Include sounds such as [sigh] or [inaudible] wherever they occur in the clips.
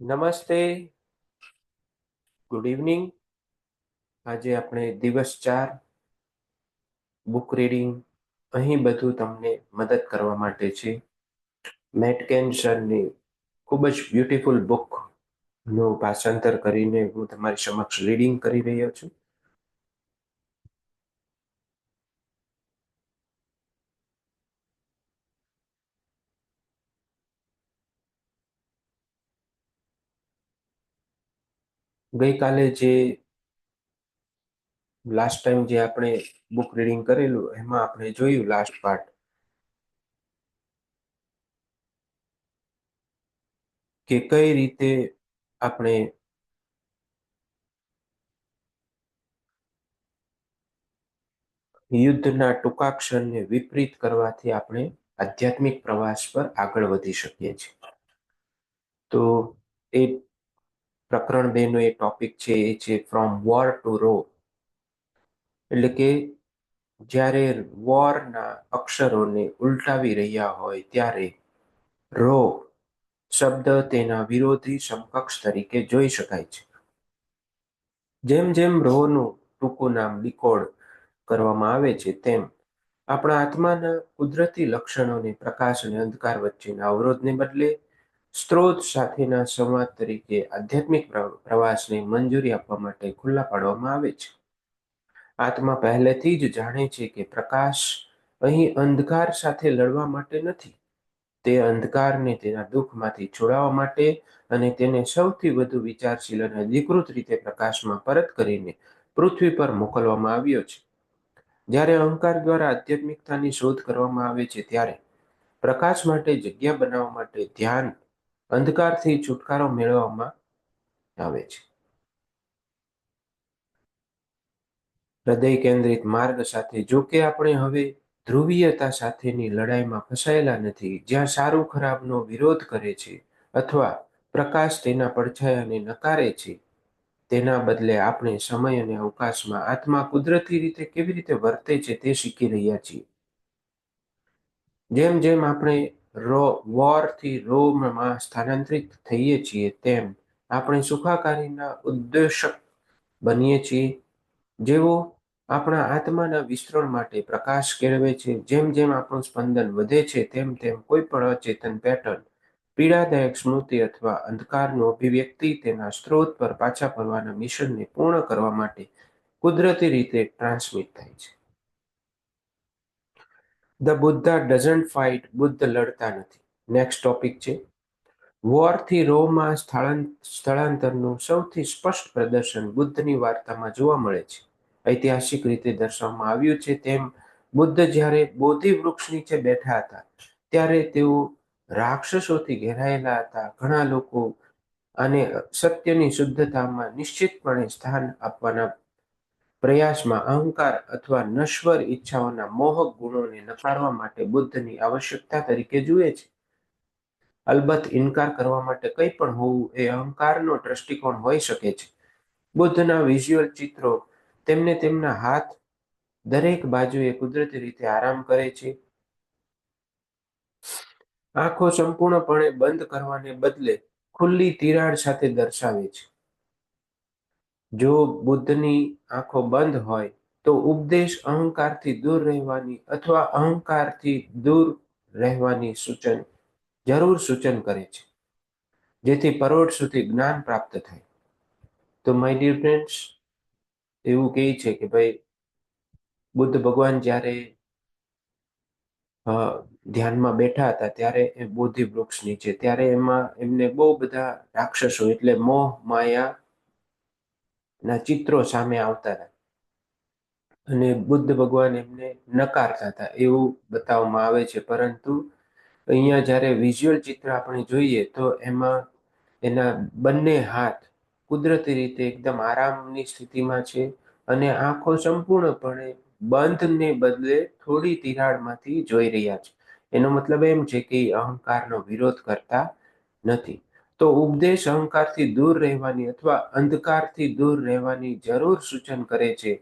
નમસ્તે. Good evening આજે આપણે દિવસ ચાર. બુક રીડિંગ અહીં બધું તમને મદદ કરવા માટે છે. મેટ કેન્સરની ખૂબ જ બ્યુટિફુલ બુકનું ભાષાંતર કરીને હું તમારી સમક્ષ રીડિંગ કરી રહ્યો છું. ગઈકાલે જે લાસ્ટ ટાઈમ જે આપણે બુક રીડિંગ કરેલું, એમાં આપણે જોયું લાસ્ટ પાર્ટ કે કઈ રીતે આપણે યુદ્ધના ટૂંકા ક્ષણને વિપરીત કરવાથી આપણે આધ્યાત્મિક પ્રવાસ પર આગળ વધી શકીએ છીએ. તો એ પ્રકરણ બે નો એ ટોપિક છે, એ છે ફ્રોમ વોર ટુ રો એટલે કે જ્યારે વોરના અક્ષરોને ઉલટાવી રહ્યા હોય ત્યારે રો શબ્દ તેના વિરોધી સમકક્ષ તરીકે જોઈ શકાય છે. જેમ જેમ રોનું ટૂંકું નામ ડીકોડ કરવામાં આવે છે, તેમ આપણા આત્માના કુદરતી લક્ષણોને પ્રકાશ અને અંધકાર વચ્ચેના અવરોધને બદલે સ્ત્રોત સાથેના સંવાદ તરીકે આધ્યાત્મિક પ્રવાસને મંજૂરી આપવા માટે ખુલ્લા પાડવામાં આવે છે. આત્મા પહેલેથી જ જાણે છે કે પ્રકાશ અહીં અંધકાર સાથે લડવા માટે નથી. તે અંધકારને તેના દુઃખમાંથી છોડાવવા માટે અને તેને સૌથી વધુ વિચારશીલ અને અધિકૃત રીતે પ્રકાશમાં પરત કરીને પૃથ્વી પર મોકલવામાં આવ્યો છે. જ્યારે અહંકાર દ્વારા આધ્યાત્મિકતાની શોધ કરવામાં આવે છે ત્યારે પ્રકાશ માટે જગ્યા બનાવવા માટે ધ્યાન અંધકારથી છુટકારો મેળવવામાં આવે છે. હૃદય કેન્દ્રિત માર્ગ સાથે જો કે આપણે હવે ધ્રુવીયતા સાથેની લડાઈમાં ફસાયેલા નથી. જ્યાં સારું ખરાબનો વિરોધ કરે છે અથવા પ્રકાશ તેના પડછાયાને નકારે છે, તેના બદલે આપણે સમય અને અવકાશમાં આત્મા કુદરતી રીતે કેવી રીતે વર્તે છે તે શીખી રહ્યા છીએ. જેમ જેમ આપણે રો, વોરથી રોમમાં સ્થાનાંતરિત થઈએ છીએ તેમ આપણે સુખાકારીના ઉદ્દેશક બનીએ છીએ. જેવો આપણા આત્માના વિસ્તરણ માટે પ્રકાશ કેળવે છે, જેમ જેમ આપણું સ્પંદન વધે છે, તેમ તેમ કોઈ પણ અચેતન પેટર્ન, પીડાદાયક સ્મૃતિ અથવા અંધકારનો અભિવ્યક્તિ તેના સ્ત્રોત પર પાછા ફરવાના મિશનને પૂર્ણ કરવા માટે કુદરતી રીતે ટ્રાન્સમિટ થાય છે. The Buddha doesn't fight, Buddh લડતા નથી. નેક્સ્ટ ટોપિક છે. વોરથી રોમાં સ્થળાંતરનું સૌથી સ્પષ્ટ પ્રદર્શન બુદ્ધની વાર્તામાં જોવા મળે છે. ઐતિહાસિક રીતે દર્શાવવામાં આવ્યું છે તેમ બુદ્ધ જ્યારે બોધિ વૃક્ષ નીચે બેઠા હતા, ત્યારે તેઓ રાક્ષસોથી ઘેરાયેલા હતા. ઘણા લોકો અને સત્યની શુદ્ધતામાં નિશ્ચિતપણે સ્થાન આપવાના પ્રયાસમાં અહંકાર અથવા નશ્વર ઈચ્છાઓના મોહક ગુણોને નકારવા માટે બુદ્ધની આવશ્યકતા તરીકે જુએ છે. અલબત્ત ઇનકાર કરવા માટે કંઈ પણ હોવું એ અહંકારનો દ્રષ્ટિકોણ હોઈ શકે છે. બુદ્ધના વિઝ્યુઅલ ચિત્રો તેમને તેમના હાથ દરેક બાજુએ કુદરતી રીતે આરામ કરે છે. આંખો સંપૂર્ણપણે બંધ કરવાને બદલે ખુલ્લી તિરાડ સાથે દર્શાવે છે. જો બુદ્ધની આંખો બંધ હોય, તો ઉપદેશ અહંકારથી દૂર રહેવાની અથવા અહંકારથી દૂર રહેવાની સૂચન જરૂર સૂચન કરે છે, જેથી પરોઢ સુધી જ્ઞાન પ્રાપ્ત થાય. તો માય ડિયર ફ્રેન્ડ્સ એવું કહે છે કે ભાઈ, બુદ્ધ ભગવાન જ્યારે ધ્યાનમાં બેઠા હતા ત્યારે એ બોધિ વૃક્ષ નીચે, ત્યારે એમાં એમને બહુ બધા રાક્ષસો એટલે મોહ, માયા ના ચિત્રો સામે આવતા હતા અને બુદ્ધ ભગવાન એમને નકારતા હતા, એવું બતાવવામાં આવે છે. પરંતુ અહીંયા જ્યારે વિઝ્યુઅલ ચિત્ર આપણે જોઈએ, તો એમાં એના બંને હાથ કુદરતી રીતે એકદમ આરામની સ્થિતિમાં છે અને આંખો સંપૂર્ણપણે બંધને બદલે થોડી તિરાડમાંથી જોઈ રહ્યા છે. એનો મતલબ એમ છે કે અહંકારનો વિરોધ કરતા નથી. તો ઉપદેશ અહંકારથી દૂર રહેવાની અથવા અંધકારથી દૂર રહેવાની જરૂર સૂચન કરે છે,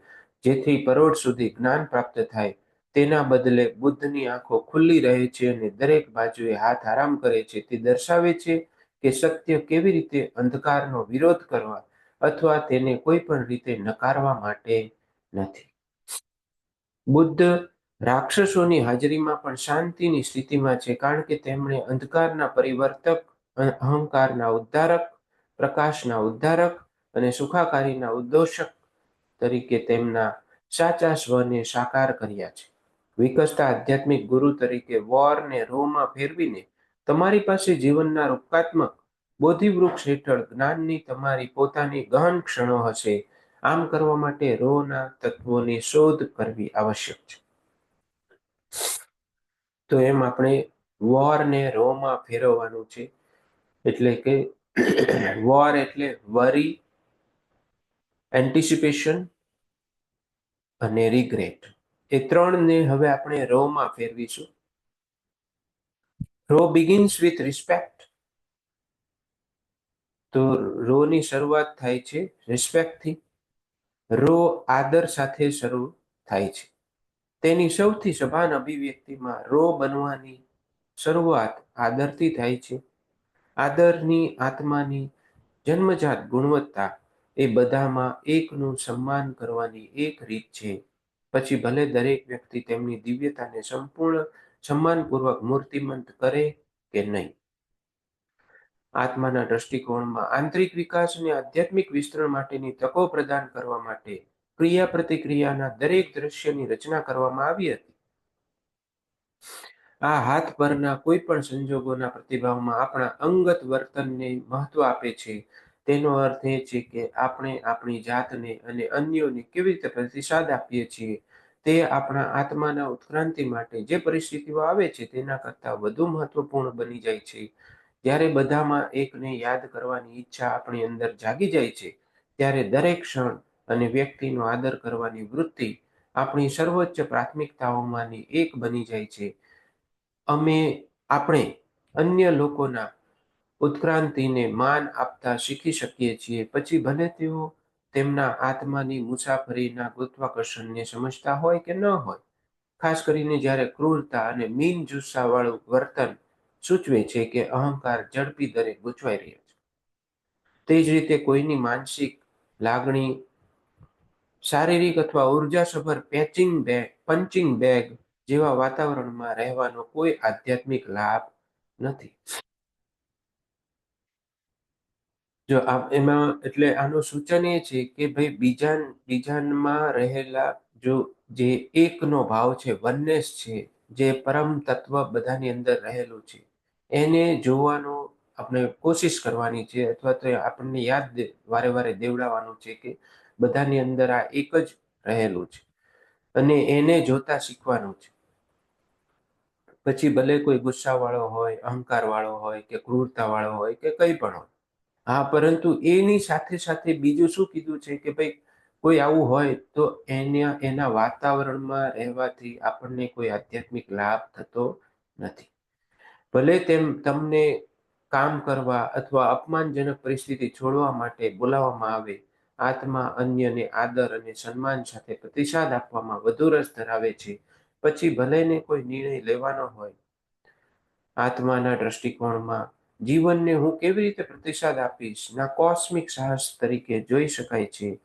જેથી પરોઢ સુધી જ્ઞાન પ્રાપ્ત થાય. તેના બદલે બુદ્ધની આંખો ખુલ્લી રહે છે અને દરેક બાજુએ હાથ આરામ કરે છે. તે દર્શાવે છે કે સત્ય કેવી રીતે અંધકારનો વિરોધ કરવા અથવા તેને કોઈ પણ રીતે નકારવા માટે નથી. બુદ્ધ રાક્ષસોની હાજરીમાં પણ શાંતિની સ્થિતિમાં છે, કારણ કે તેમણે અંધકારના પરિવર્તક અહંકારના ઉદ્ધારક, પ્રકાશના ઉદ્ધારક અને સુખાકારીના ઉદ્દોષક તરીકે તેમના સાચા સ્વને સાકાર કર્યા છે. વિકસતા આધ્યાત્મિક ગુરુ તરીકે વોરને રોમાં ફેરવીને તમારી પાસે જીવનના રૂપકાત્મક બોધિવૃક્ષ હેઠળ જ્ઞાનની તમારી પોતાની ગહન ક્ષણો હશે. આમ કરવા માટે રોના તત્વોની શોધ કરવી આવશ્યક છે. તો એમ આપણે વોરને રોમાં ફેરવવાનું છે. એટલે કે [clears throat] વોર એટલે વરી એન્ટિસિપેશન અને રિગ્રેટ એ ત્રણને હવે આપણે રોમાં ફેરવીશું. રો બિગિન્સ વિથ રિસ્પેક્ટ તો રોની શરૂઆત થાય છે રિસ્પેક્ટથી રો આદર સાથે શરૂ થાય છે. તેની સૌથી સભાન અભિવ્યક્તિમાં રો બનવાની શરૂઆત આદરથી થાય છે. આદરની આત્માની જન્મજાત ગુણવત્તા એ બધામાં એકનું સન્માન કરવાની એક રીત છે. પછી ભલે દરેક વ્યક્તિ તેમની દિવ્યતાને સંપૂર્ણ સન્માનપૂર્વક મૂર્તિમંત કરે કે નહીં. આત્માના દ્રષ્ટિકોણમાં આંતરિક વિકાસ અને આધ્યાત્મિક વિસ્તરણ માટેની તકો પ્રદાન કરવા માટે ક્રિયા પ્રતિક્રિયાના દરેક દ્રશ્યની રચના કરવામાં આવી હતી. આ હાથ પરના કોઈ પણ સંજોગોના પ્રતિભાવમાં આપણા અંગત વર્તનને મહત્વ આપે છે. તેનો અર્થ એ છે કે આપણે આપણી જાતને અને અન્યોને કેવી રીતે પ્રતિસાદ આપીએ છીએ, તે આપણા આત્માના ઉત્ક્રાંતિ માટે જે પરિસ્થિતિઓ આવે છે તેના કરતાં વધુ મહત્વપૂર્ણ બની જાય છે. જ્યારે બધામાં એકને યાદ કરવાની ઈચ્છા આપણી અંદર જાગી જાય છે, ત્યારે દરેક ક્ષણ અને વ્યક્તિનો આદર કરવાની વૃત્તિ આપણી સર્વોચ્ચ પ્રાથમિકતાઓમાંની એક બની જાય છે. અમે આપણે અન્ય લોકોના ઉત્ક્રાંતિને માન આપતા શીખી શકીએ છીએ. પછી ભલે તેઓ તેમના આત્માની મુસાફરીના ગુરુત્વાકર્ષણને સમજતા હોય કે ન હોય, ખાસ કરીને જ્યારે ક્રૂરતા અને મીન જુસ્સાવાળું વર્તન સૂચવે છે કે અહંકાર ઝડપી દરે ગૂંચવાઈ રહ્યો છે. તે જ રીતે કોઈની માનસિક લાગણી, શારીરિક અથવા ઉર્જાસભર પેચિંગ બેગ પંચિંગ બેગ જેવા વાતાવરણમાં રહેવાનો કોઈ આધ્યાત્મિક લાભ નથી. જો એમાં એટલે આનું સૂચન એ છે કે ભાઈ બીજા બીજામાં રહેલા જો જે એકનો ભાવ છે વનનેસ છે, જે પરમ તત્વ બધાની અંદર રહેલું છે, એને જોવાનો આપણે કોશિશ કરવાની છે અથવા તો આપણને યાદ વારે વારે દેવડાવવાનું છે કે બધાની અંદર આ એક જ રહેલું છે. અને એને જોતા શીખવાનું છે. પછી ભલે કોઈ ગુસ્સા વાળો હોય અહંકાર વાળો હોય કે ક્રૂરતા વાળો હોય કે કંઈ પણ હોય. હા, પરંતુ એની સાથે સાથે બીજું શું કીધું છે કે ભાઈ, કોઈ આવું હોય તો એના એના વાતાવરણમાં રહેવાથી આપણને કોઈ આધ્યાત્મિક લાભ થતો નથી. ભલે તેમ તમને કામ કરવા અથવા અપમાનજનક પરિસ્થિતિ છોડવા માટે બોલાવવામાં આવે, આત્મા અન્યને આદર અને સન્માન સાથે પ્રતિસાદ આપવામાં વધુ રસ ધરાવે છે પછી ભલેને કોઈ નિર્ણય લેવાનો હોય, આત્માના દ્રષ્ટિકોણમાં જીવનને હું કેવી રીતે પ્રતિસાદ આપીશ? ના કોસ્મિક સાહસ તરીકે જોઈ શકાય છે.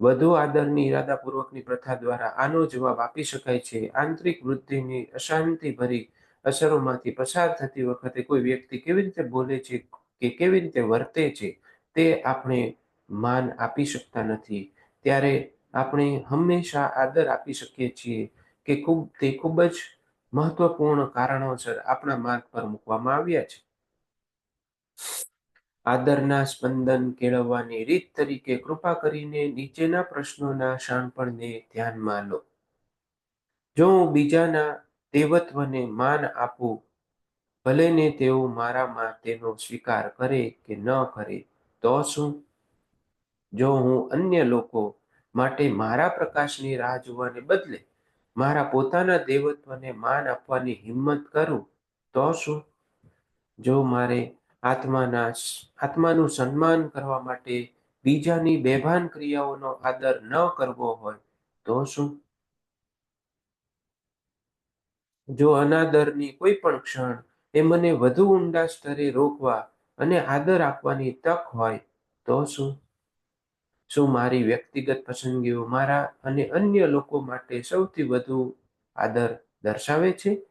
વધુ આદરની ઈરાદાપૂર્વકની પ્રથા દ્વારા આનો જવાબ આપી શકાય છે. આંતરિક વૃદ્ધિની અશાંતિ ભરી અસરોમાંથી પસાર થતી વખતે કોઈ વ્યક્તિ કેવી રીતે બોલે છે કે કેવી રીતે વર્તે છે તે આપણે માન આપી શકતા નથી. ત્યારે આપણે હંમેશા આદર આપી શકીએ છીએ. કે ખૂબ, તે ખૂબ જ મહત્વપૂર્ણ કારણોસર આપણા માર્ગ પર મૂકવામાં આવ્યા છે. આદરના સ્પંદન કેળવવાની રીત તરીકે કૃપા કરીને નીચેના પ્રશ્નોના શાણપણને ધ્યાનમાં લો. જો હું બીજાના દેવત્વને માન આપું, ભલે ને તેઓ મારામાં તેનો સ્વીકાર કરે કે ન કરે, તો શું? જો હું અન્ય લોકો માટે મારા પ્રકાશની રાહ જોવાને બદલે મારા પોતાના દેવત્વને માન આપવાની હિંમત કરું, તો શું? જો મારે આત્માના આત્માનું સન્માન કરવા માટે બીજાની બેભાન ક્રિયાઓનો આદર ન કરવો હોય, તો શું? જો અનાદરની કોઈ પણ ક્ષણ એ મને વધુ ઊંડા સ્તરે રોકવા અને આદર આપવાની તક હોય, તો શું? શું મારી વ્યક્તિગત પસંદગીઓ મારા અને અન્ય લોકો માટે સૌથી વધુ આદર દર્શાવે છે?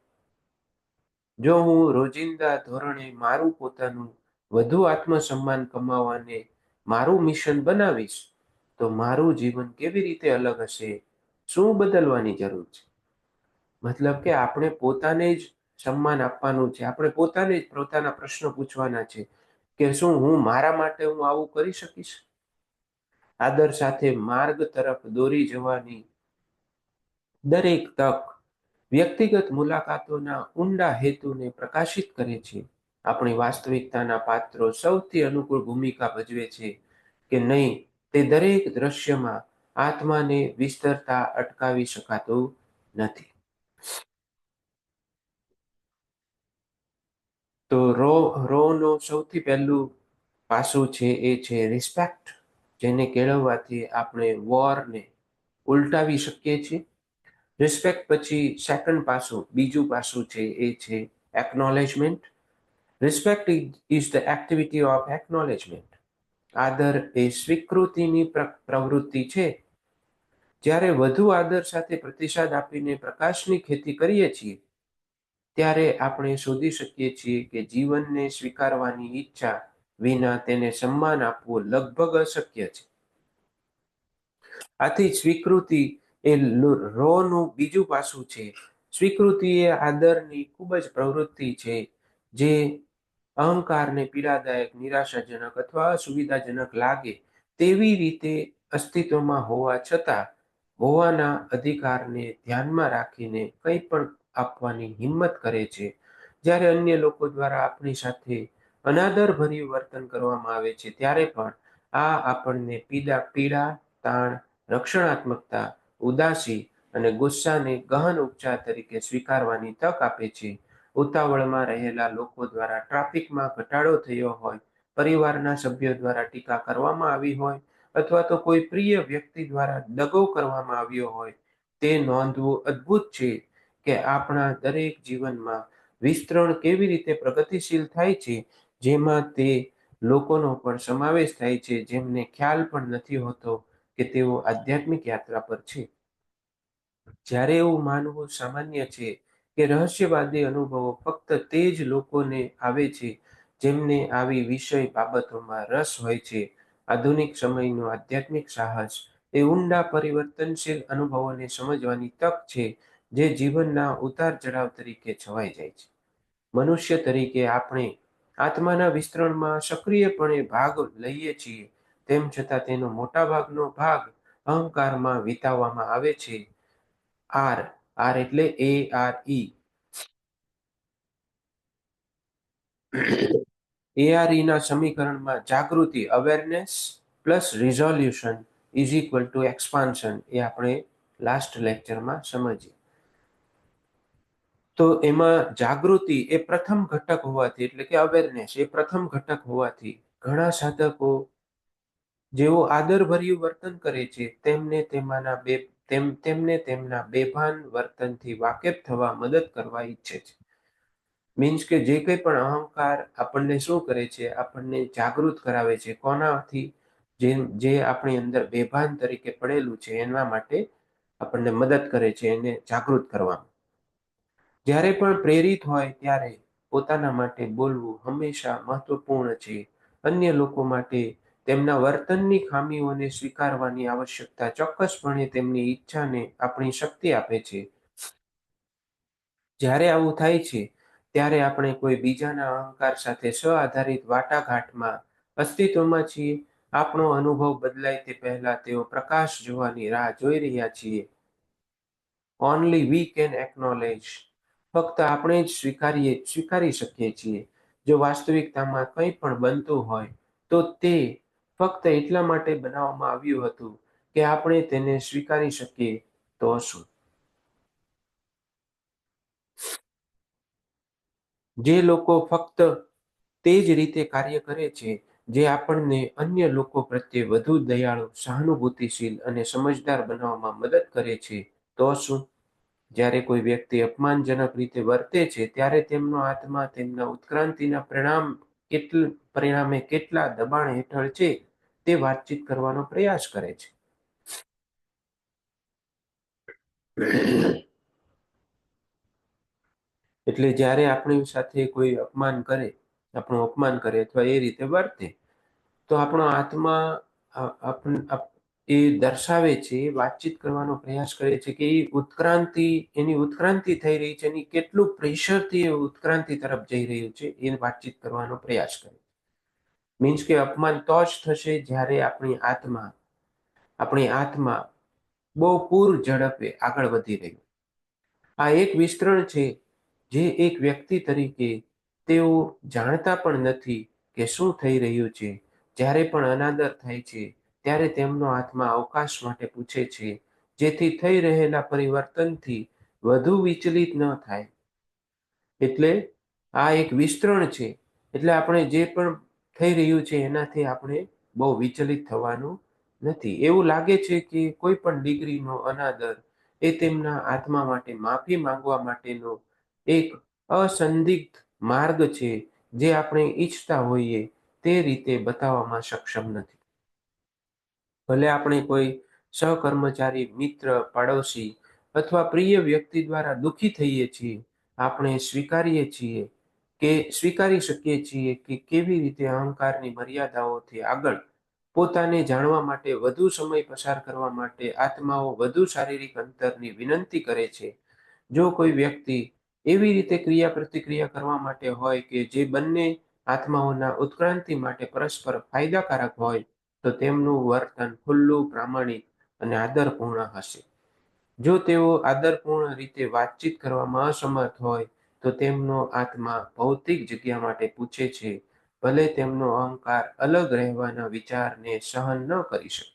જો હું રોજિંદા ધોરણે મારું પોતાનું વધુ આત્મસન્માન કમાવવાને મારું મિશન બનાવીશ, તો મારું જીવન કેવી રીતે અલગ હશે? શું બદલવાની જરૂર છે? મતલબ કે આપણે પોતાને જ સન્માન આપવાનું છે, આપણે પોતાને જ પોતાના પ્રશ્નો પૂછવાના છે કે શું હું મારા માટે હું આવું કરી શકીશ? આદર સાથે માર્ગ તરફ દોરી જવાની દરેક તક વ્યક્તિગત મુલાકાતોના ઊંડા હેતુને પ્રકાશિત કરે છે. આપણી વાસ્તવિકતાના પાત્રો સૌથી અનુકૂળ ભૂમિકા ભજવે છે કે નહીં તે દરેક દ્રશ્યમાં આત્માને વિસ્તરતા અટકાવી શકાતું નથી. તો રો, રોનો સૌથી પહેલું પાસું છે એ છે રિસ્પેક્ટ જેને કેળવવાથી આપણે વોરને ઉલટાવી શકીએ છીએ. રિસ્પેક્ટ પછી સેકન્ડ પાસું, બીજું પાસું છે એ છે acknowledgement respect is the activity of acknowledgement આદર એ સ્વીકૃતિની પ્રવૃત્તિ છે. જ્યારે વધુ આદર સાથે પ્રતિસાદ આપીને પ્રકાશની ખેતી કરીએ છીએ, ત્યારે આપણે શોધી શકીએ છીએ કે જીવનને સ્વીકારવાની ઈચ્છા વિના તેને સન્માન આપવું લગભગ અશક્ય છે. આથી સ્વીકૃતિ એ રોનું બીજું પાસું છે. સ્વીકૃતિ એ આદરની ખૂબ જ પ્રવૃત્તિ છે, જે અહંકારને પીડાદાયક, નિરાશાજનક અથવા અસુવિધાજનક લાગે તેવી રીતે અસ્તિત્વમાં હોવા છતાં હોવાના અધિકારને ધ્યાનમાં રાખીને કંઈ પણ આપવાની હિંમત કરે છે. જ્યારે અન્ય લોકો દ્વારા આપણી સાથે અનાદર ભર્યું વર્તન કરવામાં આવે છે, ત્યારે પણ આ આપણને પીડા પીડા, તાણ, રક્ષણાત્મકતા, ઉદાસી અને ગુસ્સાને ગહન ઉપચાર તરીકે સ્વીકારવાની તક આપે છે. ઉતાવળમાં રહેલા લોકો દ્વારા ટ્રાફિકમાં ઘટાડો થયો હોય, પરિવારના સભ્યો દ્વારા ટીકા કરવામાં આવી હોય અથવા તો કોઈ પ્રિય વ્યક્તિ દ્વારા દગો કરવામાં આવ્યો હોય, તે નોંધવું અદ્ભુત છે કે આપણા દરેક જીવનમાં વિસ્તરણ કેવી રીતે પ્રગતિશીલ થાય છે જેમાં તે લોકોનો પણ સમાવેશ થાય છે, જેમને ખ્યાલ પણ નથી હોતો કે તેઓ આધ્યાત્મિક યાત્રા પર છે. જ્યારે એવું માનવું સામાન્ય છે કે રહસ્યવાદી અનુભવો ફક્ત તે જ લોકોને આવે છે જેમને આવી વિષય બાબતોમાં રસ હોય છે, આધુનિક સમયનું આધ્યાત્મિક સાહસ એ ઊંડા પરિવર્તનશીલ અનુભવોને સમજવાની તક છે જે જીવનના ઉતાર ચઢાવ તરીકે છવાઈ જાય છે. મનુષ્ય તરીકે આપણે આત્માના વિસ્તરણમાં સક્રિયપણે ભાગ લઈએ છીએ, તેમ છતાં તેનો મોટાભાગનો ભાગ અહંકારમાં વિતાવવામાં આવે છે. આર આર એટલે એ, આર, ઈ. એઆરઈના સમીકરણમાં જાગૃતિ awareness plus resolution is equal to expansion એ આપણે લાસ્ટ લેક્ચરમાં સમજીએ. તો એમાં જાગૃતિ એ પ્રથમ ઘટક હોવાથી, એટલે કે અવેરનેસ એ પ્રથમ ઘટક હોવાથી ઘણા સાધકો જેઓ આદરભર્યું વર્તન કરે છે, તેમને તેમાંના બે, તેમ, તેમને તેમના બેભાન વર્તનથી વાકેફ થવા મદદ કરવા ઈચ્છે છે. મીન્સ કે જે કંઈ પણ અહંકાર આપણને શું કરે છે, આપણને જાગૃત કરાવે છે, કોનાથી? જે જે આપણી અંદર બેભાન તરીકે પડેલું છે, એના માટે આપણને મદદ કરે છે, એને જાગૃત કરવામાં. જ્યારે પણ પ્રેરિત હોય ત્યારે પોતાના માટે બોલવું હંમેશા મહત્વપૂર્ણ છે. અન્ય લોકો માટે તેમના વર્તનની ખામીઓને સ્વીકારવાની આવશ્યકતા ચોક્કસપણે તેમની ઈચ્છાને આપણી શક્તિ આપે છે. જ્યારે આવું થાય છે, ત્યારે આપણે કોઈ બીજાના અહંકાર સાથે સ્વ આધારિત વાટાઘાટમાં અસ્તિત્વમાં છીએ. આપણો અનુભવ બદલાય તે પહેલા તેઓ પ્રકાશ જોવાની રાહ જોઈ રહ્યા છીએ. ઓનલી વી કેન એકનોલેજ ફક્ત આપણે જ સ્વીકારીએ, સ્વીકારી શકીએ છીએ. જો વાસ્તવિકતામાં કંઈ પણ બનતું હોય, તો તે ફક્ત એટલા માટે બનાવવામાં આવ્યું હતું કે આપણે તેને સ્વીકારી શકીએ તો શું? જે લોકો ફક્ત તે જ રીતે કાર્ય કરે છે, જે આપણને અન્ય લોકો પ્રત્યે વધુ દયાળુ, સહાનુભૂતિશીલ અને સમજદાર બનાવવામાં મદદ કરે છે, તો શું? જ્યારે કોઈ વ્યક્તિ અપમાનજનક રીતે વર્તે છે, ત્યારે તેમનો આત્મા તેમના ઉત્ક્રાંતિના પરિણામ કેટલ, પરિણામે કેટલા દબાણ હેઠળ છે, તે વાતચીત કરવાનો પ્રયાસ કરે છે. એટલે જ્યારે આપણી સાથે કોઈ અપમાન કરે, આપણું અપમાન કરે અથવા એ રીતે વર્તે, તો આપણો આત્મા એ દર્શાવે છે, વાતચીત કરવાનો પ્રયાસ કરે છે કે એ ઉત્ક્રાંતિ, એની ઉત્ક્રાંતિ થઈ રહી છે એની કેટલું પ્રેશરથી એ ઉત્ક્રાંતિ તરફ જઈ રહ્યું છે, એ વાતચીત કરવાનો પ્રયાસ કરે મીન્સ કે અપમાન તો જ થશે જ્યારે આપણી આત્મા આપણી આત્મા બહુ પૂર ઝડપે આગળ વધી રહ્યું આ એક વિસ્તરણ છે જે એક વ્યક્તિ તરીકે તેઓ જાણતા પણ નથી કે શું થઈ રહ્યું છે, જ્યારે પણ અનાદર થાય છે ત્યારે તેમનો આત્મા અવકાશ માટે પૂછે છે, જેથી થઈ રહેલા પરિવર્તનથી વધુ વિચલિત ન થાય. એટલે આ એક વિસ્તરણ છે. એટલે આપણે જે પણ થઈ રહ્યું છે, એનાથી આપણે બહુ વિચલિત થવાનું નથી. એવું લાગે છે કે કોઈ પણ ડિગ્રીનો અનાદર એ તેમના આત્મા માટે માફી માંગવા માટેનો એક અસંદિગ્ધ માર્ગ છે, જે આપણે ઈચ્છતા હોઈએ તે રીતે બતાવવામાં સક્ષમ નથી. ભલે આપણે કોઈ સહકર્મચારી, મિત્ર, પાડોશી અથવા પ્રિય વ્યક્તિ દ્વારા દુઃખી થઈએ છીએ, આપણે સ્વીકારીએ છીએ કે સ્વીકારી શકીએ છીએ કે કેવી રીતે અહંકારની મર્યાદાઓથી આગળ પોતાને જાણવા માટે વધુ સમય પસાર કરવા માટે આત્માઓ વધુ શારીરિક અંતરની વિનંતી કરે છે. જો કોઈ વ્યક્તિ એવી રીતે ક્રિયા પ્રતિક્રિયા કરવા માટે હોય કે જે બંને આત્માઓના ઉત્ક્રાંતિ માટે પરસ્પર ફાયદાકારક હોય તો તેમનું વર્તન ખુલ્લું, પ્રામાણિક અને આદરપૂર્ણ હશે. જો તેઓ આદરપૂર્ણ રીતે વાતચીત કરવામાં અસમર્થ હોય, તો તેમનો આત્મા ભૌતિક જગ્યા માટે પૂછે છે, ભલે તેમનો અહંકાર અલગ રહેવાના વિચારને સહન ન કરી શકે.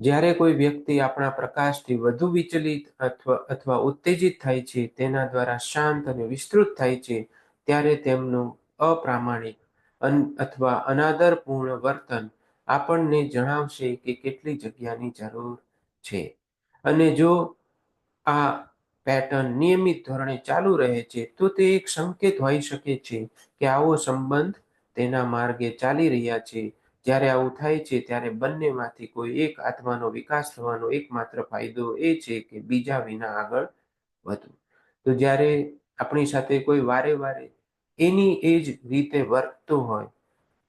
જ્યારે કોઈ વ્યક્તિ આપણા પ્રકાશથી વધુ વિચલિત અથવા અથવા ઉત્તેજિત થાય છે, તેના દ્વારા શાંત અને વિસ્તૃત થાય છે, ત્યારે તેમનું અપ્રામાણિક અથવા અનાદરપૂર્ણ વર્તન આપણને જણાવશે કે કેટલી જગ્યાની જરૂર છે. અને જો આ પેટર્ન નિયમિત ધોરણે ચાલુ રહે છે, તો તે એક સંકેત હોઈ શકે છે કે આવો સંબંધ તેના માર્ગે ચાલી રહ્યા છે. જ્યારે આવું થાય છે, ત્યારે બંનેમાંથી કોઈ એક આત્માનો વિકાસ થવાનો એકમાત્ર ફાયદો એ છે કે બીજા વિના આગળ વધવું. તો જ્યારે આપણી સાથે કોઈ વારે વારે એની એ જ રીતે વર્તતું હોય.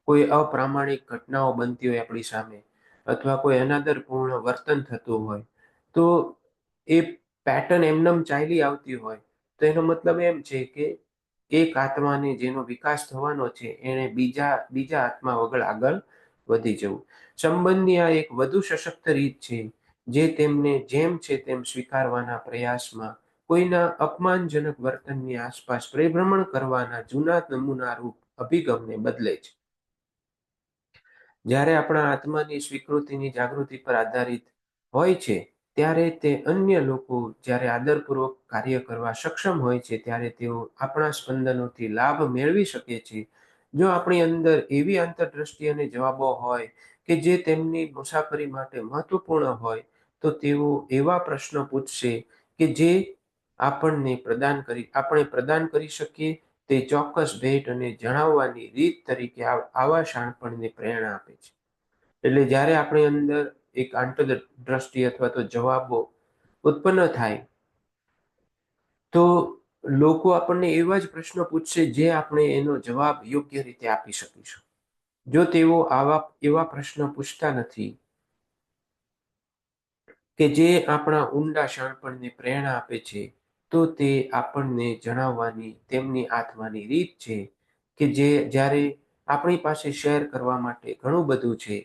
કોઈ અપ્રામાણિક ઘટનાઓ બનતી હોય આપણી સામે અથવા કોઈ અનાદરપૂર્ણ વર્તન થતું હોય, તો એ પેટર્ન એમનેમ ચાલી આવતી હોય. તો એનો મતલબ એમ છે કે એક આત્માને જેનો વિકાસ થવાનો છે એને બીજા બીજા આત્મા વગર આગળ વધી જવું. સંબંધની આ એક વધુ સશક્ત રીત છે, જે તેમને જેમ છે તેમ સ્વીકારવાના પ્રયાસમાં કોઈના અપમાનજનક વર્તનની આસપાસ પરિભ્રમણ કરવાના જૂના નમૂના રૂપ અભિગમને બદલે છે. જ્યારે આપણા આત્માની સ્વીકૃતિની જાગૃતિ પર આધારિત હોય છે, ત્યારે તે અન્ય લોકો જ્યારે આદરપૂર્વક કાર્ય કરવા સક્ષમ હોય છે, ત્યારે તેઓ આપણા સ્પંદનોથી લાભ મેળવી શકે છે. જો આપણી અંદર એવી આંતરદ્રષ્ટિ અને જવાબો હોય કે જે તેમની મુસાફરી માટે મહત્વપૂર્ણ હોય, તો તેઓ એવા પ્રશ્નો પૂછશે કે જે આપણને પ્રદાન કરી, આપણે પ્રદાન કરી શકીએ તે ચોક્કસ ભેટ અને જણાવવાની રીત તરીકે આવા શાણપણને પ્રેરણા આપે છે. એટલે જ્યારે આપણી અંદર એક આંતરદ્રષ્ટિ અથવા તો જવાબો ઉત્પન્ન થાય, તો લોકો આપણને એવા જ પ્રશ્નો પૂછશે જે આપણે એનો જવાબ યોગ્ય રીતે આપી શકીશું. જો તેઓ આવા, એવા પ્રશ્નો પૂછતા નથી કે જે આપણા ઊંડા શાણપણને પ્રેરણા આપે છે તો તે આપણને જણાવવાની તેમની આત્માની રીત છે કે જે જ્યારે આપણી પાસે શેર કરવા માટે ઘણું બધું છે.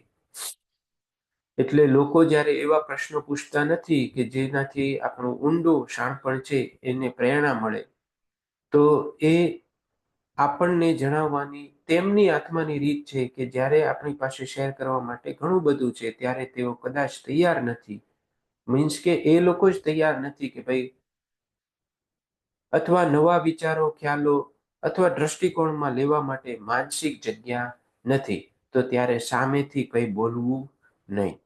એટલે લોકો જ્યારે એવા પ્રશ્નો પૂછતા નથી કે જેનાથી આપણું ઊંડું શાણપણ છે એને પ્રેરણા મળે, તો એ આપણને જણાવવાની તેમની આત્માની રીત છે કે જ્યારે આપણી પાસે શેર કરવા માટે ઘણું બધું છે ત્યારે તેઓ કદાચ તૈયાર નથી. મીન્સ કે એ લોકો જ તૈયાર નથી કે ભાઈ અથવા નવા વિચારો, ખ્યાલો અથવા દ્રષ્ટિકોણમાં લેવા માટે માનસિક જગ્યા નથી, તો ત્યારે સામેથી કંઈ બોલવું નહીં.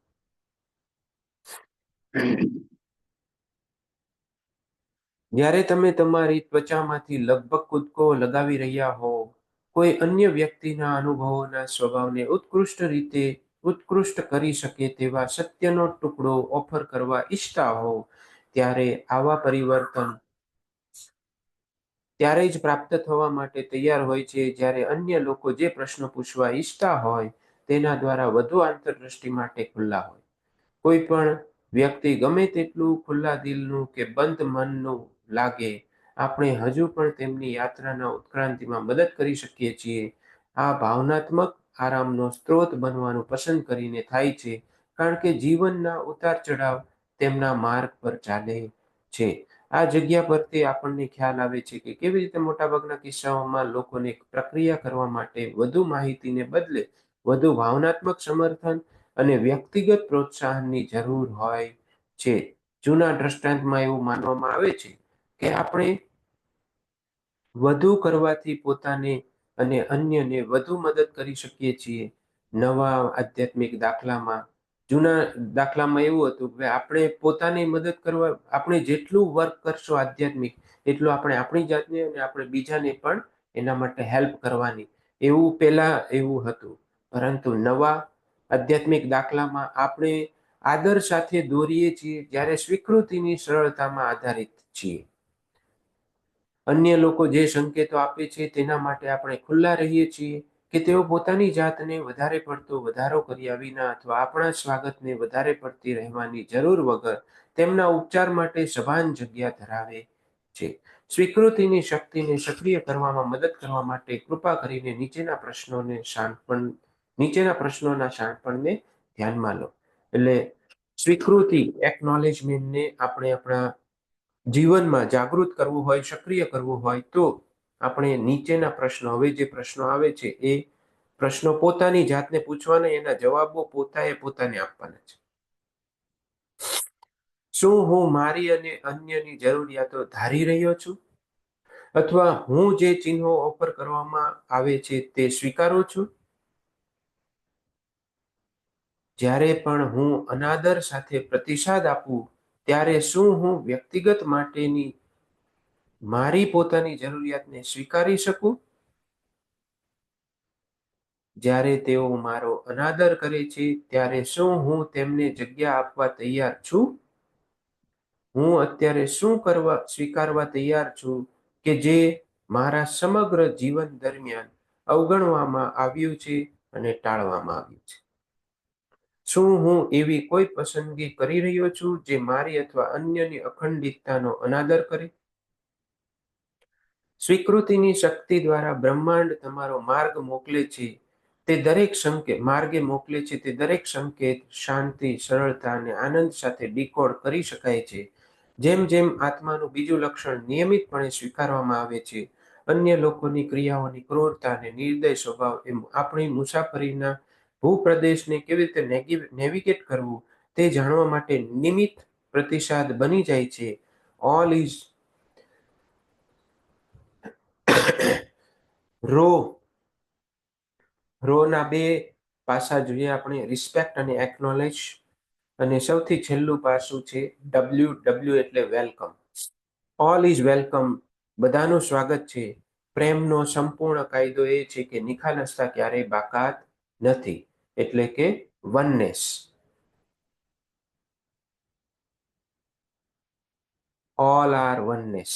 જ્યારે તમે તમારી ત્વચામાંથી લગભગ કૂદકો લગાવી રહ્યા હો, કોઈ અન્ય વ્યક્તિના અનુભવોના સ્વભાવને ઉત્કૃષ્ટ રીતે ઉત્કૃષ્ટ કરી શકે તેવા સત્યનો ટુકડો ઓફર કરવા ઈચ્છતા હો, ત્યારે આવા પરિવર્તન ત્યારે જ પ્રાપ્ત થવા માટે તૈયાર હોય છે. જ્યારે અન્ય લોકો જે પ્રશ્નો પૂછવા ઈચ્છતા હોય, તેના દ્વારા વધુ આંતરદૃષ્ટિ માટે ખુલ્લા હોય. કોઈ પણ વ્યક્તિ ગમે તેટલું ખુલ્લા દિલનું કે બંધ મનનું લાગે, આપણે હજુ પણ તેમની યાત્રાના ઉત્ક્રાંતિમાં મદદ કરી શકીએ છીએ. આ ભાવનાત્મક આરામનો સ્ત્રોત બનવાનું પસંદ કરીને થાય છે, કારણ કે જીવનના ઉતાર ચઢાવ તેમના માર્ગ પર ચાલે છે. આ જગ્યા પરથી આપણને ખ્યાલ આવે છે કે કેવી રીતે મોટાભાગના કિસ્સાઓમાં લોકોને પ્રક્રિયા કરવા માટે વધુ માહિતીને બદલે વધુ ભાવનાત્મક સમર્થન અને વ્યક્તિગત પ્રોત્સાહનની જરૂર હોય છે. જૂના દ્રષ્ટાંતમાં એવું માનવામાં આવે છે કે આપણે વધુ કરવાથી પોતાને અને અન્યને વધુ મદદ કરી શકીએ છીએ. નવા આધ્યાત્મિક દાખલામાં જૂના દાખલામાં એવું હતું કે આપણે પોતાની મદદ કરવા, આપણે જેટલું વર્ક કરશો આધ્યાત્મિક, એટલું આપણે આપણી જાતને અને આપણે બીજાને પણ એના માટે હેલ્પ કરવાની. એવું પહેલા એવું હતું. પરંતુ નવા આધ્યાત્મિક દાખલામાં આપણે આદર સાથે દોરીએ છીએ જ્યારે સ્વીકૃતિની સરળતામાં આધારિત છીએ. અન્ય લોકો જે સંકેતો આપે છે તેના માટે આપણે ખુલ્લા રહીએ છીએ. કે તેઓ પોતાની જાતને વધારે પડતો વધારો કર્યા વિના અથવા આપણા સ્વાગતને વધારે પડતી રહેવાની જરૂર વગર તેમના ઉપચાર માટે સભાન જગ્યા ધરાવે છે. સ્વીકૃતિની શક્તિને સક્રિય કરવામાં મદદ કરવા માટે કૃપા કરીને નીચેના પ્રશ્નોને શાણપણ, નીચેના પ્રશ્નોના શાણપણને ધ્યાનમાં લો. એટલે સ્વીકૃતિ એકનોલેજમેન્ટને આપણે આપણા જીવનમાં જાગૃત કરવું હોય, સક્રિય કરવું હોય તો આપણે નીચેના પ્રશ્નો, હવે જે પ્રશ્નો આવે છે, એ પ્રશ્નો પોતાની જાતને પૂછવાના, એના જવાબો પોતાએ પોતાને આપવાના છે. શું હું મારી અને અન્યની જરૂરિયાતો ધારી રહ્યો છું? અથવા હું જે ચિહ્નો ઓફર કરવામાં આવે છે, તે સ્વીકારું છું? જ્યારે પણ હું અનાદર સાથે પ્રતિસાદ આપું, ત્યારે શું હું વ્યક્તિગત માટેની મારી પોતાની જરૂરિયાતને સ્વીકારી શકું? જ્યારે તેઓ મારો અનાદર કરે છે, ત્યારે શું હું તેમને જગ્યા આપવા તૈયાર છું? હું અત્યારે શું કરવા, સ્વીકારવા તૈયાર છું કે જે મારા સમગ્ર જીવન દરમિયાન અવગણવામાં આવ્યું છે અને ટાળવામાં આવ્યું છે? શું હું એવી કોઈ પસંદગી કરી રહ્યો છું જે મારી અથવા અન્યની અખંડિતતાનો અનાદર કરે? સ્વીકૃતિની શક્તિ દ્વારા બ્રહ્માંડ તમારો માર્ગ મોકલે છે. તે દરેક સંકેત માર્ગે મોકલે છે. તે દરેક સંકેત શાંતિ, સરળતા અને આનંદ સાથે ડીકોડ કરી શકાય છે. જેમ જેમ આત્માનું બીજું લક્ષણ નિયમિતપણે સ્વીકારવામાં આવે છે, અન્ય લોકોની ક્રિયાઓની ક્રૂરતા અને નિર્દય સ્વભાવ એમ આપણી મુસાફરીના ભૂપ્રદેશને કેવી રીતે નેવિગેટ કરવું તે જાણવા માટે નિમિત્ત પ્રતિસાદ બની જાય છે. All is [coughs] raw. રોના બે પાસા જોઈએ આપણે. રિસ્પેક્ટ અને એકનોલેજ અને સૌથી છેલ્લું પાસું છે ડબલ્યુ ડબલ્યુ એટલે વેલકમ ઓલ ઇઝ વેલકમ બધાનું સ્વાગત છે. પ્રેમનો સંપૂર્ણ કાયદો એ છે કે નિખાલસતા ક્યારેય બાકાત નથી. એટલે કે oneness all are oneness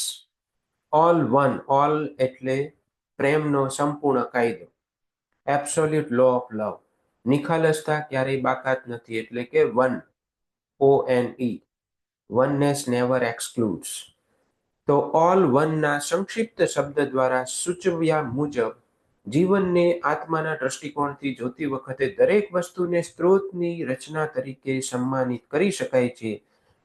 all one all એટલે પ્રેમનો સંપૂર્ણ કાયદો. એબ્સોલ્યુટ લો ઓફ લવ નિખાલસતા ક્યારેય બાકાત નથી એટલે કે one O N E oneness never excludes તો ઓલ વનના સંક્ષિપ્ત શબ્દ દ્વારા સૂચવ્યા મુજબ, જીવનને આત્માના દ્રષ્ટિકોણથી જોતી વખતે દરેક વસ્તુને સ્ત્રોતની રચના તરીકે સન્માનિત કરી શકાય છે.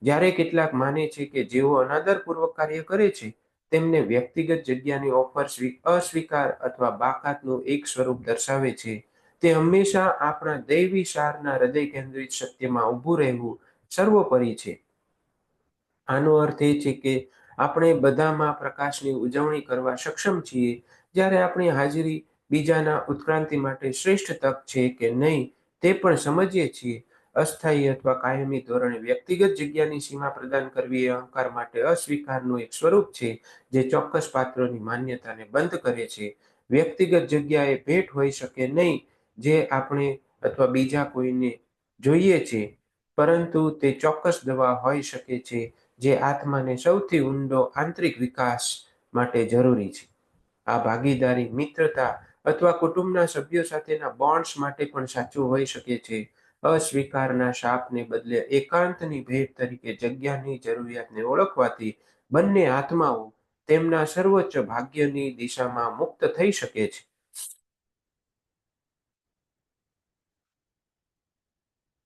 જ્યારે કેટલાક માને છે કે જેઓ અનાદરપૂર્વક કાર્ય કરે છે તેમને વ્યક્તિગત જગ્યાની ઓફર અસ્વીકાર અથવા બાકાતનું એક સ્વરૂપ દર્શાવે છે. તે હંમેશા આપણા દૈવી સારના હૃદય કેન્દ્રિત સત્યમાં ઊભું રહેવું સર્વોપરી છે. આનો અર્થ એ છે કે આપણે બધામાં પ્રકાશની ઉજવણી કરવા સક્ષમ છીએ, જ્યારે આપણી હાજરી બીજાના ઉત્ક્રાંતિ માટે શ્રેષ્ઠ તક છે કે નહીં તે પણ સમજીએ છીએ. અસ્થાયી અથવા કાયમી ધોરણે વ્યક્તિગત જગ્યાની સીમા પ્રદાન કરવી એ અહંકાર માટે અસ્વીકારનું એક સ્વરૂપ છે, જે ચોક્કસ પાત્રોની માન્યતાને બંધ કરે છે. વ્યક્તિગત જગ્યાએ ભેટ હોઈ શકે નહીં, જે આપણે અથવા બીજા કોઈને જોઈએ છે, પરંતુ તે ચોક્કસ દવા હોઈ શકે છે, જે આત્માને સૌથી ઊંડો આંતરિક વિકાસ માટે જરૂરી છે. આ ભાગીદારી મિત્રતા અથવા કુટુંબના સભ્યો સાથેના બોન્ડ્સ માટે પણ સાચું હોઈ શકે છે. અસ્વીકારના શાપને બદલે એકાંતની ભેટ તરીકે જગ્યાની જરૂરિયાતને ઓળખવાથી બંને આત્માઓ તેમના સર્વોચ્ચ ભાગ્યની દિશામાં મુક્ત થઈ શકે છે.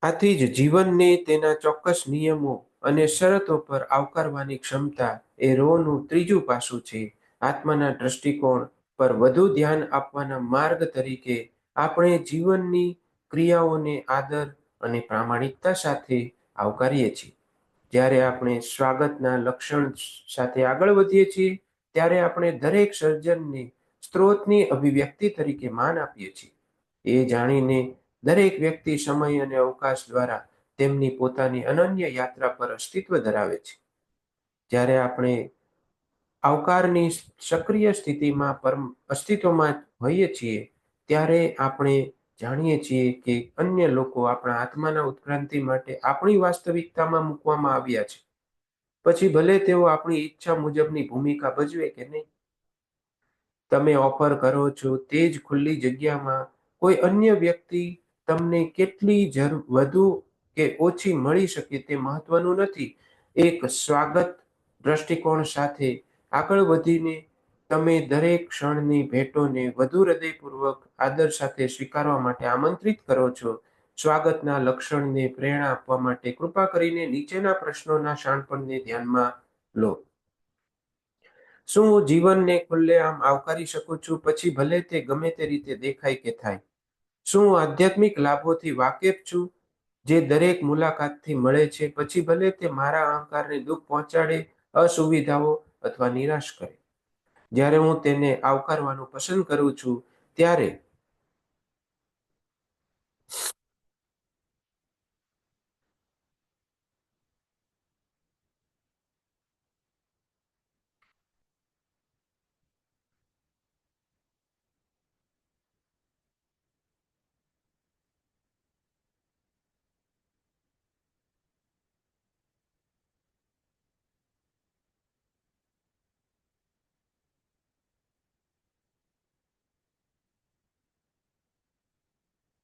આથી જ જીવનને તેના ચોક્કસ નિયમો અને શરતો પર આવકારવાની ક્ષમતા એ રોનું ત્રીજું પાસું છે. આત્માના દ્રષ્ટિકોણ પર વધુ ધ્યાન આપવાના માર્ગ તરીકે આપણે જીવનની ક્રિયાઓને આદર અને પ્રામાણિકતા સાથે આવકારીએ છીએ. જ્યારે આપણે સ્વાગતના લક્ષણ સાથે આગળ વધીએ છીએ, ત્યારે આપણે દરેક સર્જનને સ્ત્રોતની અભિવ્યક્તિ તરીકે માન આપીએ છીએ. એ જાણીને દરેક વ્યક્તિ સમય અને અવકાશ દ્વારા તેમની પોતાની અનન્ય યાત્રા પર અસ્તિત્વ ધરાવે છે. જ્યારે આપણે આવકારની સક્રિય સ્થિતિમાં પરમ અસ્તિત્વમાં હોઈએ છીએ, ત્યારે આપણે જાણીએ છીએ કે અન્ય લોકો આપણા આત્માના ઉત્ક્રાંતિ માટે આપણી વાસ્તવિકતામાં મૂકવામાં આવ્યા છે. પછી ભલે તેઓ આપણી ઈચ્છા મુજબની ભૂમિકા ભજવે કે નહીં, તમે ઓફર કરો છો તે જ ખુલ્લી જગ્યામાં કોઈ અન્ય વ્યક્તિ તમને કેટલી વધુ કે ઓછી મળી શકે તે મહત્વનું નથી. એક સ્વાગત દ્રષ્ટિકોણ સાથે આગળ વધીને તમે દરેક ક્ષણની ભેટોને વધુ હૃદયપૂર્વક આદર સાથે સ્વીકારવા માટે આમંત્રિત કરો છો. સ્વાગતના લક્ષણને પ્રેરણા આપવા માટે કૃપા કરીને નીચેના પ્રશ્નોના શાણપણને ધ્યાનમાં લો. શું હું જીવનને ખુલ્લેઆમ આવકારી શકું છું? પછી ભલે તે ગમે તે રીતે દેખાય કે થાય. શું હું આધ્યાત્મિક લાભોથી વાકેફ છું? જે દરેક મુલાકાતથી મળે છે. પછી ભલે તે મારા અહંકારને દુઃખ પહોંચાડે, અસુવિધાઓ અથવા નિરાશ કરે. જ્યારે હું તેને આવકારવાનું પસંદ કરું છું ત્યારે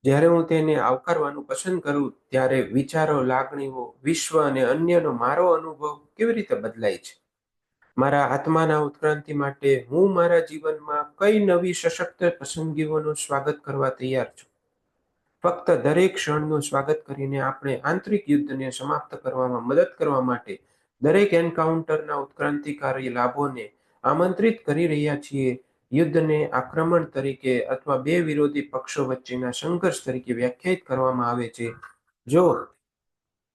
જ્યારે હું તેને આવકારવાનું પસંદ કરું, ત્યારે વિચારો, લાગણીઓ, વિશ્વ અને અન્યનો મારો અનુભવ કેવી રીતે બદલાય છે? મારા આત્માના ઉત્ક્રાંતિ માટે હું મારા જીવનમાં કઈ નવી સશક્ત પસંદગીઓનું સ્વાગત કરવા તૈયાર છું? ફક્ત દરેક ક્ષણનું સ્વાગત કરીને આપણે આંતરિક યુદ્ધને સમાપ્ત કરવામાં મદદ કરવા માટે દરેક એન્કાઉન્ટરના ઉત્ક્રાંતિકારી લાભોને આમંત્રિત કરી રહ્યા છીએ યુદ્ધને આક્રમણ તરીકે અથવા બે વિરોધી પક્ષો વચ્ચેના સંઘર્ષ તરીકે વ્યાખ્યાયિત કરવામાં આવે છે. જો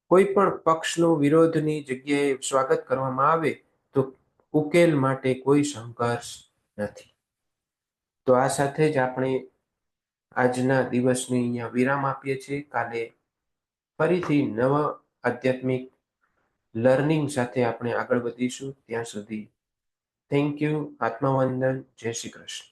કોઈ પણ પક્ષનું વિરોધની જગ્યાએ સ્વાગત કરવામાં આવે, તો ઉકેલ માટે કોઈ સંઘર્ષ નથી. તો આ સાથે જ આપણે આજના દિવસને અહીંયા વિરામ આપીએ છીએ. કાલે ફરીથી નવા આધ્યાત્મિક લર્નિંગ સાથે આપણે આગળ વધીશું. ત્યાં સુધી થેન્ક યુ આત્માવંદન જય શ્રી કૃષ્ણ